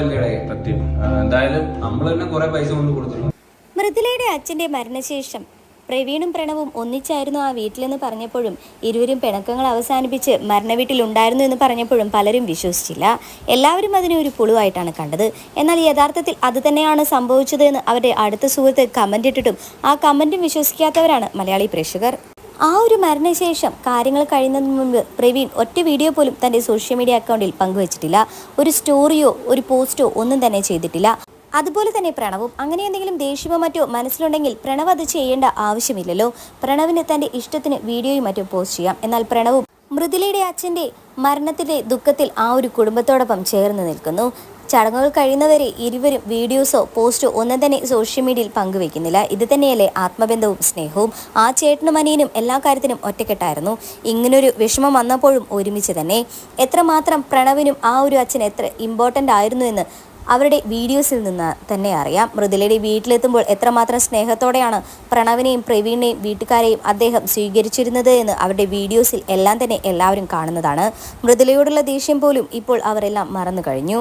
അല്ലേടേ? സത്യം. ആ, എന്തായാലും നമ്മൾ തന്നെ കുറെ പൈസ കൊണ്ട് കൊടുത്തിട്ടുണ്ട്. മൃദുലയുടെ അച്ഛന്റെ മരണശേഷം പ്രവീണും പ്രണവും ഒന്നിച്ചായിരുന്നു ആ വീട്ടിലെന്ന് പറഞ്ഞപ്പോഴും ഇരുവരും പിണക്കങ്ങൾ അവസാനിപ്പിച്ച് മരണവീട്ടിലുണ്ടായിരുന്നു എന്ന് പറഞ്ഞപ്പോഴും പലരും വിശ്വസിച്ചില്ല. എല്ലാവരും അതിനെ ഒരു പുളുവായിട്ടാണ് കണ്ടത്. എന്നാൽ യഥാർത്ഥത്തിൽ അത് തന്നെയാണ് സംഭവിച്ചത് എന്ന് അവരുടെ അടുത്ത സുഹൃത്ത് കമന്റ് ഇട്ടിട്ടും ആ കമന്റും വിശ്വസിക്കാത്തവരാണ് മലയാളി പ്രേക്ഷകർ. ആ ഒരു മരണശേഷം കാര്യങ്ങൾ കഴിയുന്നതിന് മുൻപ് പ്രവീൺ ഒറ്റ വീഡിയോ പോലും തന്റെ സോഷ്യൽ മീഡിയ അക്കൗണ്ടിൽ പങ്കുവച്ചിട്ടില്ല. ഒരു സ്റ്റോറിയോ ഒരു പോസ്റ്റോ ഒന്നും തന്നെ ചെയ്തിട്ടില്ല. അതുപോലെ തന്നെ പ്രണവും. അങ്ങനെ എന്തെങ്കിലും ദേഷ്യമോ മറ്റോ മനസ്സിലുണ്ടെങ്കിൽ പ്രണവ് അത് ചെയ്യേണ്ട ആവശ്യമില്ലല്ലോ. പ്രണവിന് തന്റെ ഇഷ്ടത്തിന് വീഡിയോയും മറ്റോ പോസ്റ്റ് ചെയ്യാം. എന്നാൽ പ്രണവും മൃദുലയുടെ അച്ഛന്റെ മരണത്തിന്റെ ദുഃഖത്തിൽ ആ ഒരു കുടുംബത്തോടൊപ്പം ചേർന്ന് നിൽക്കുന്നു. ചടങ്ങുകൾ കഴിയുന്നവരെ ഇരുവരും വീഡിയോസോ പോസ്റ്റോ ഒന്നും തന്നെ സോഷ്യൽ മീഡിയയിൽ പങ്കുവെക്കുന്നില്ല ഇത് തന്നെയല്ലേ ആത്മബന്ധവും സ്നേഹവും. ആ ചേട്ടനും അനിയനും എല്ലാ കാര്യത്തിനും ഒറ്റക്കെട്ടായിരുന്നു. ഇങ്ങനൊരു വിഷമം വന്നപ്പോഴും ഒരുമിച്ച് തന്നെ. എത്രമാത്രം പ്രണവിനും ആ ഒരു അച്ഛൻ എത്ര ഇമ്പോർട്ടന്റ് ആയിരുന്നു എന്ന് അവരുടെ വീഡിയോസിൽ നിന്ന് തന്നെ അറിയാം. മൃദുലയുടെ വീട്ടിലെത്തുമ്പോൾ എത്രമാത്രം സ്നേഹത്തോടെയാണ് പ്രണവിനെയും പ്രവീണിനെയും വീട്ടുകാരെയും അദ്ദേഹം സ്വീകരിച്ചിരുന്നത് എന്ന് അവരുടെ വീഡിയോസിൽ എല്ലാം തന്നെ എല്ലാവരും കാണുന്നതാണ്. മൃദുലയോടുള്ള ദേഷ്യം പോലും ഇപ്പോൾ അവരെല്ലാം മറന്നു കഴിഞ്ഞു